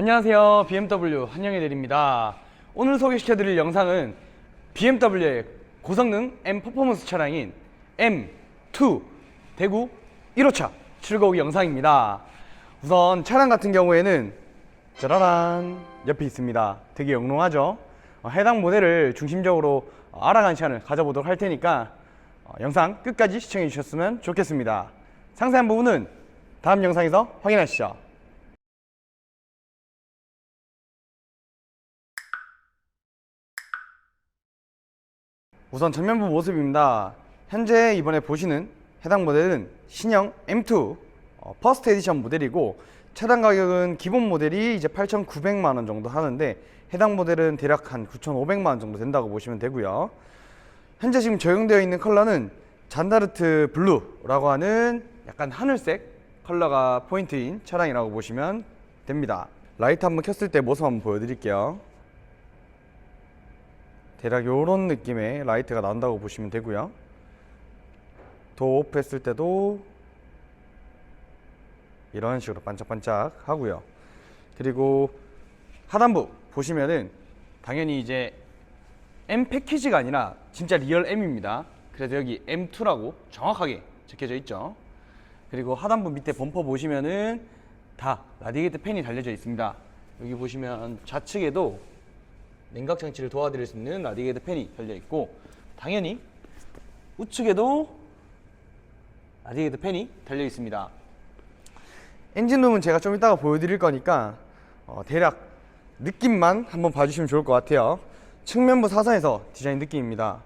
안녕하세요. BMW 한영애 대리입니다. 오늘 소개시켜드릴 영상은 BMW의 고성능 M 퍼포먼스 차량인 M2 대구 1호차 출고기 영상입니다. 우선 차량 같은 경우에는 짜라란 옆에 있습니다. 되게 영롱하죠? 어, 해당 모델을 중심적으로 어, 알아가는 시간을 가져보도록 할 테니까 어, 영상 끝까지 시청해 주셨으면 좋겠습니다. 상세한 부분은 다음 영상에서 확인하시죠. 우선 전면부 모습입니다. 현재 이번에 보시는 해당 모델은 신형 M2 어, 퍼스트 에디션 모델이고 차량 가격은 기본 모델이 이제 8,900만 원 정도 하는데 해당 모델은 대략 한 9,500만 원 정도 된다고 보시면 되고요. 현재 지금 적용되어 있는 컬러는 잔다르트 블루라고 하는 약간 하늘색 컬러가 포인트인 차량이라고 보시면 됩니다. 라이트 한번 켰을 때 모습 한번 보여드릴게요. 대략 이런 느낌의 라이트가 나온다고 보시면 되고요. 도 오프 했을 때도 이런 식으로 반짝반짝 하고요. 그리고 하단부 보시면은 당연히 이제 M 패키지가 아니라 진짜 리얼 M입니다. 그래서 여기 M2라고 정확하게 적혀져 있죠. 그리고 하단부 밑에 범퍼 보시면은 다 라디게이트 팬이 달려져 있습니다. 여기 보시면 좌측에도 냉각 장치를 도와드릴 수 있는 라디게이트 팬이 달려 있고 당연히 우측에도 라디게이트 팬이 달려 있습니다. 엔진룸은 제가 좀 이따가 보여드릴 거니까 어, 대략 느낌만 한번 봐주시면 좋을 것 같아요. 측면부 사선에서 디자인 느낌입니다.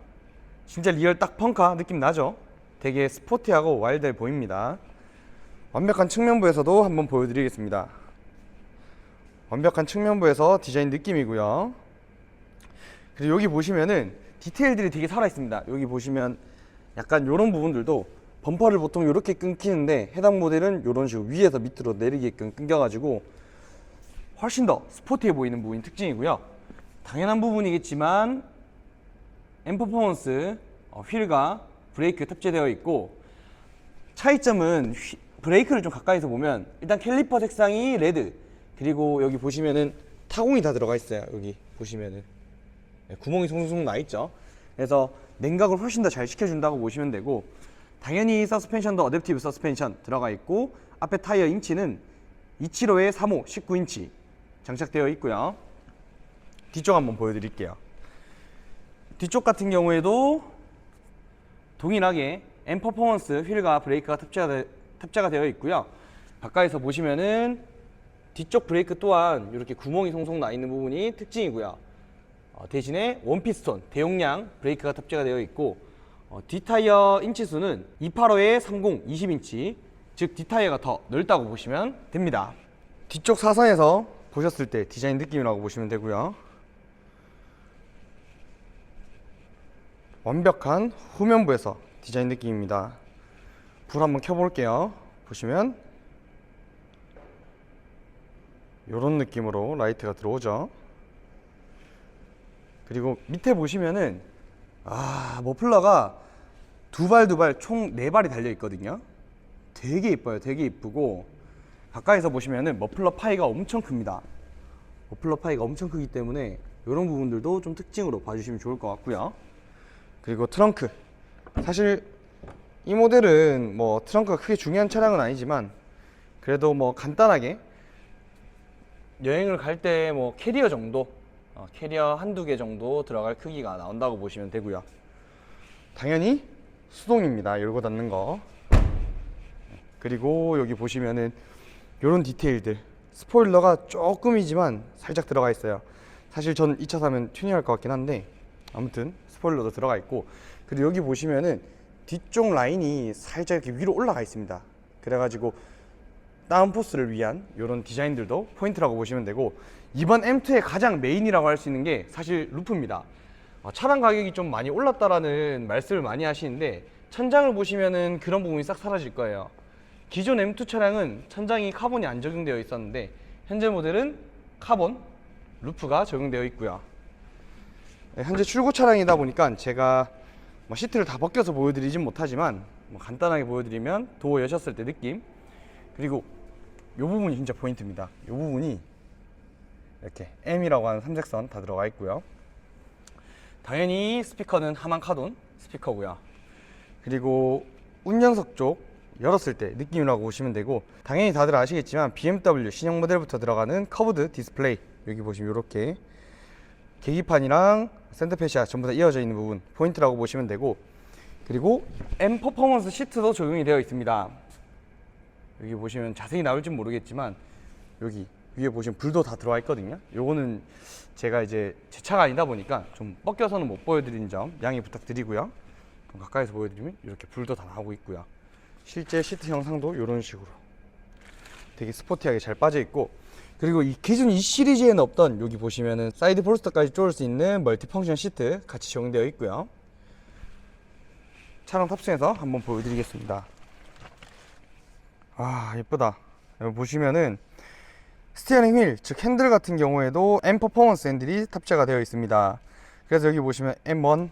진짜 리얼 딱 펑카 느낌 나죠? 되게 스포티하고 와일드해 보입니다. 완벽한 측면부에서도 한번 보여드리겠습니다. 완벽한 측면부에서 디자인 느낌이고요. 그리고 여기 보시면은 디테일들이 되게 살아 있습니다. 여기 보시면 약간 이런 부분들도 범퍼를 보통 이렇게 끊기는데 해당 모델은 이런 식으로 위에서 밑으로 내리게끔 끊겨가지고 훨씬 더 스포티해 보이는 부분이 특징이고요. 당연한 부분이겠지만 M 퍼포먼스 어, 휠과 브레이크 탑재되어 있고 차이점은 휘- 브레이크를 좀 가까이서 보면 일단 캘리퍼 색상이 레드 그리고 여기 보시면은 타공이 다 들어가 있어요. 여기 보시면은 네, 구멍이 송송 나 있죠. 그래서 냉각을 훨씬 더 잘 시켜준다고 보시면 되고 당연히 서스펜션도 어댑티브 서스펜션 들어가 있고 앞에 타이어 인치는 275에 35 19인치 장착되어 있고요. 뒤쪽 한번 보여드릴게요. 뒤쪽 같은 경우에도 동일하게 M 퍼포먼스 휠과 브레이크가 탑재가, 되- 탑재가 되어 있고요. 가까이서 보시면은 뒤쪽 브레이크 또한 이렇게 구멍이 송송 나 있는 부분이 특징이고요. 어, 대신에 원피스톤 대용량 브레이크가 탑재가 되어 있고 어, 뒷타이어 인치수는 285에 30 20인치 즉 뒷타이어가 더 넓다고 보시면 됩니다. 뒤쪽 사선에서 보셨을 때 디자인 느낌이라고 보시면 되고요. 완벽한 후면부에서 디자인 느낌입니다. 불 한번 켜볼게요. 보시면 이런 느낌으로 라이트가 들어오죠. 그리고 밑에 보시면은 아 머플러가 두 발 두 발 총 네 발이 달려 있거든요. 되게 이뻐요. 되게 이쁘고 가까이서 보시면은 머플러 파이가 엄청 큽니다. 머플러 파이가 엄청 크기 때문에 이런 부분들도 좀 특징으로 봐주시면 좋을 것 같고요. 그리고 트렁크 사실 이 모델은 뭐 트렁크가 크게 중요한 차량은 아니지만 그래도 뭐 간단하게 여행을 갈 때 뭐 캐리어 정도 어, 캐리어 한두 개 정도 들어갈 크기가 나온다고 보시면 되고요. 당연히 수동입니다. 열고 닫는 거. 그리고 여기 보시면은 이런 디테일들. 스포일러가 조금이지만 살짝 들어가 있어요. 사실 전이차 사면 튜닝할 것 같긴 한데 아무튼 스포일러도 들어가 있고. 그리고 여기 보시면은 뒤쪽 라인이 살짝 이렇게 위로 올라가 있습니다. 그래가지고 다운포스를 위한 이런 디자인들도 포인트라고 보시면 되고 이번 M2의 가장 메인이라고 할 수 있는 게 사실 루프입니다. 어, 차량 가격이 좀 많이 올랐다라는 말씀을 많이 하시는데 천장을 보시면은 그런 부분이 싹 사라질 거예요. 기존 M2 차량은 천장이 카본이 안 적용되어 있었는데 현재 모델은 카본 루프가 적용되어 있고요. 네, 현재 출고 차량이다 보니까 제가 뭐 시트를 다 벗겨서 보여드리진 못하지만 뭐 간단하게 보여드리면 도어 여셨을 때 느낌 그리고 이 부분이 진짜 포인트입니다. 이 부분이 이렇게 M이라고 하는 삼색선 다 들어가 있고요. 당연히 스피커는 하만 카돈 스피커고요. 그리고 운전석 쪽 열었을 때 느낌이라고 보시면 되고 당연히 다들 아시겠지만 BMW 신형 모델부터 들어가는 커브드 디스플레이 여기 보시면 이렇게 계기판이랑 센터페시아 전부 다 이어져 있는 부분 포인트라고 보시면 되고 그리고 M 퍼포먼스 시트도 적용이 되어 있습니다. 여기 보시면 자세히 나올지 모르겠지만 여기 위에 보시면 불도 다 들어와 있거든요. 요거는 제가 이제 제 차가 아니다 보니까 좀 뻗겨서는 못 보여드리는 점 양해 부탁드리고요. 좀 가까이서 보여드리면 이렇게 불도 다 나오고 있고요. 실제 시트 형상도 이런 식으로 되게 스포티하게 잘 빠져 있고 그리고 이 기존 이 시리즈에는 없던 여기 보시면은 사이드 폴스터까지 쪼을 수 있는 멀티펑션 시트 같이 적용되어 있고요. 차량 탑승해서 한번 보여드리겠습니다. 아 예쁘다. 여기 보시면은 스티어링 휠, 즉 핸들 같은 경우에도 M 퍼포먼스 핸들이 탑재가 되어 있습니다. 그래서 여기 보시면 M1,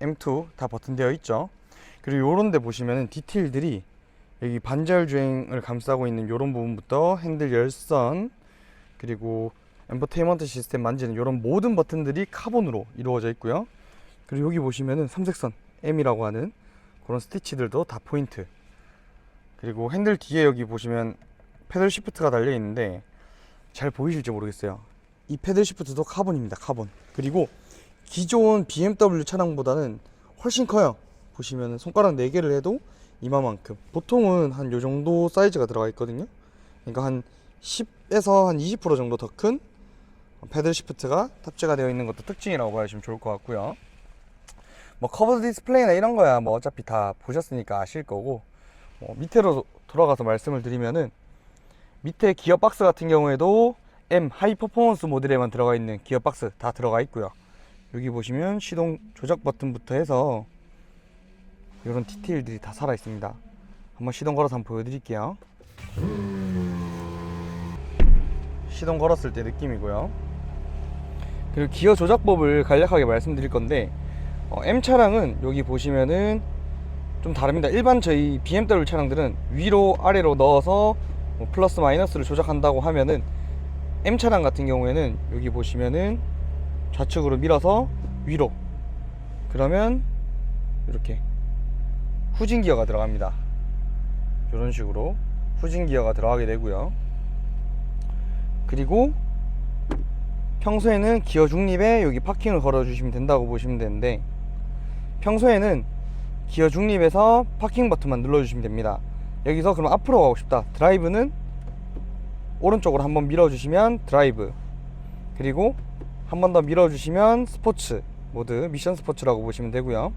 M2 다 버튼되어 있죠. 그리고 요런 데 보시면은 디테일들이 여기 반절 주행을 감싸고 있는 이런 부분부터 핸들 열선 그리고 엔터테인먼트 시스템 만지는 이런 모든 버튼들이 카본으로 이루어져 있고요. 그리고 여기 보시면은 삼색선 M이라고 하는 그런 스티치들도 다 포인트. 그리고 핸들 뒤에 여기 보시면 패들 시프트가 달려 있는데 잘 보이실지 모르겠어요. 이 패들 시프트도 카본입니다. 카본. 그리고 기존 BMW 차량보다는 훨씬 커요. 보시면 손가락 4개를 해도 이마만큼. 보통은 한 요 정도 사이즈가 들어가 있거든요. 그러니까 한 10에서 한 20% 정도 더 큰 패들 시프트가 탑재가 되어 있는 것도 특징이라고 봐주시면 좋을 것 같고요. 뭐 커브 디스플레이나 이런 거야 뭐 어차피 다 보셨으니까 아실 거고 뭐 밑으로 돌아가서 말씀을 드리면은 밑에 기어 박스 같은 경우에도 M 하이 퍼포먼스 모델에만 들어가 있는 기어 박스 다 들어가 있고요. 여기 보시면 시동 조작 버튼부터 해서 이런 디테일들이 다 살아 있습니다. 한번 시동 걸어서 한번 보여드릴게요. 시동 걸었을 때 느낌이고요. 그리고 기어 조작법을 간략하게 말씀드릴 건데 어, M 차량은 여기 보시면은 좀 다릅니다. 일반 저희 BMW 차량들은 위로 아래로 넣어서 뭐 플러스 마이너스를 조작한다고 하면은 M 차량 같은 경우에는 여기 보시면은 좌측으로 밀어서 위로 그러면 이렇게 후진 기어가 들어갑니다. 이런 식으로 후진 기어가 들어가게 되고요. 그리고 평소에는 기어 중립에 여기 파킹을 걸어 주시면 된다고 보시면 되는데 평소에는 기어 중립에서 파킹 버튼만 눌러 주시면 됩니다. 여기서 그럼 앞으로 가고 싶다. 드라이브는 오른쪽으로 한번 밀어 주시면 드라이브. 그리고 한 번 더 밀어 주시면 스포츠 모드 미션 스포츠라고 보시면 되고요.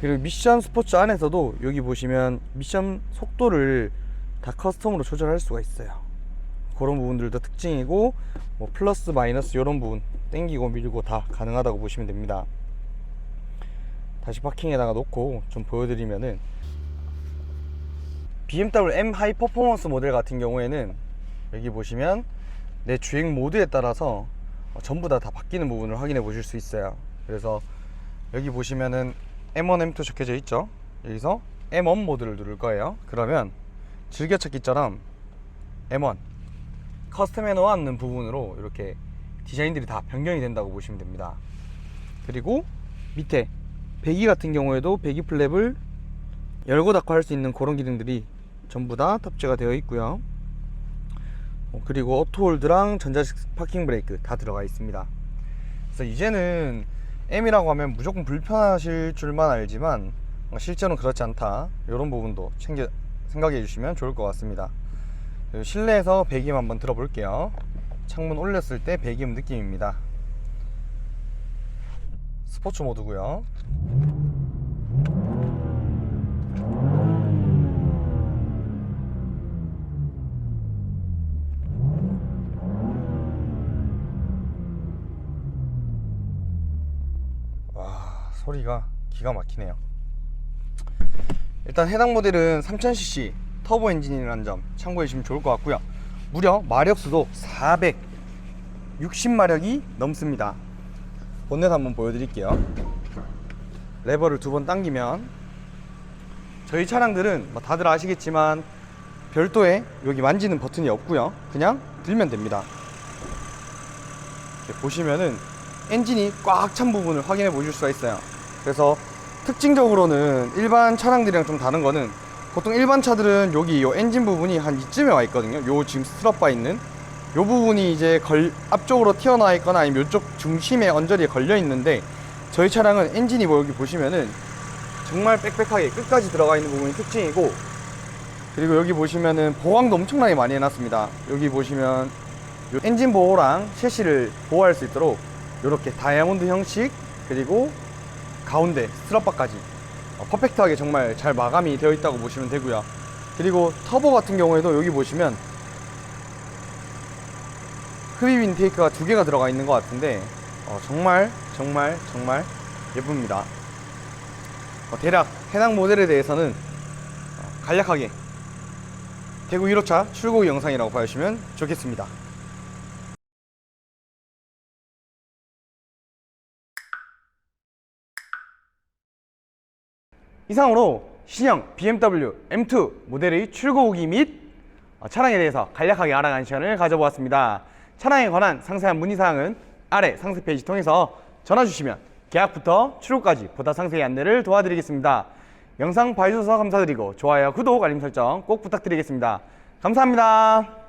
그리고 미션 스포츠 안에서도 여기 보시면 미션 속도를 다 커스텀으로 조절할 수가 있어요. 그런 부분들도 특징이고 뭐 플러스 마이너스 이런 부분 땡기고 밀고 다 가능하다고 보시면 됩니다. 다시 파킹에다가 놓고 좀 보여드리면은 BMW M 하이 퍼포먼스 모델 같은 경우에는 여기 보시면 내 주행 모드에 따라서 어, 전부 다 다 바뀌는 부분을 확인해 보실 수 있어요. 그래서 여기 보시면은 M1, M2 적혀져 있죠. 여기서 M1 모드를 누를 거예요. 그러면 즐겨찾기처럼 M1 커스텀해 놓았는 부분으로 이렇게 디자인들이 다 변경이 된다고 보시면 됩니다. 그리고 밑에 배기 같은 경우에도 배기 플랩을 열고 닫고 할 수 있는 그런 기능들이 전부 다 탑재가 되어 있고요. 어, 그리고 오토홀드랑 전자식 파킹 브레이크 다 들어가 있습니다. 그래서 이제는 M이라고 하면 무조건 불편하실 줄만 알지만 어, 실제로는 그렇지 않다. 이런 부분도 챙겨 생각해 주시면 좋을 것 같습니다. 그리고 실내에서 배기음 한번 들어볼게요. 창문 올렸을 때 배기음 느낌입니다. 스포츠 모드고요. 와 소리가 기가 막히네요. 일단 해당 모델은 3000cc 터보 엔진이라는 점 참고해 주시면 좋을 것 같고요. 무려 마력수도 460마력이 넘습니다. 본넷 한번 보여드릴게요. 레버를 두 번 당기면 저희 차량들은 뭐 다들 아시겠지만 별도의 여기 만지는 버튼이 없고요. 그냥 들면 됩니다. 보시면은 엔진이 꽉 찬 부분을 확인해 보실 수가 있어요. 그래서 특징적으로는 일반 차량들이랑 좀 다른 거는 보통 일반 차들은 여기 요 엔진 부분이 한 이쯤에 와 있거든요. 요 지금 스트럿 바 있는 요 부분이 이제 걸 앞쪽으로 튀어나와 있거나 아니면 요쪽 중심에 언저리에 걸려 있는데 저희 차량은 엔진이 뭐 여기 보시면은 정말 빽빽하게 끝까지 들어가 있는 부분이 특징이고 그리고 여기 보시면은 보강도 엄청나게 많이 해놨습니다. 여기 보시면 요 엔진 보호랑 셰시를 보호할 수 있도록 이렇게 다이아몬드 형식 그리고 가운데 스트럿바까지 어, 퍼펙트하게 정말 잘 마감이 되어 있다고 보시면 되고요. 그리고 터보 같은 경우에도 여기 보시면 흡입 인테이크가 두 개가 들어가 있는 것 같은데 어, 정말 정말 정말 예쁩니다. 어, 대략 해당 모델에 대해서는 어, 간략하게 대구 1호차 출고 영상이라고 봐주시면 좋겠습니다. 이상으로 신형 BMW M2 모델의 출고 후기 및 어, 차량에 대해서 간략하게 알아가는 시간을 가져보았습니다. 차량에 관한 상세한 문의사항은 아래 상세 페이지 통해서 전화 주시면 계약부터 출고까지 보다 상세히 안내를 도와드리겠습니다. 영상 봐주셔서 감사드리고 좋아요, 구독, 알림 설정 꼭 부탁드리겠습니다. 감사합니다.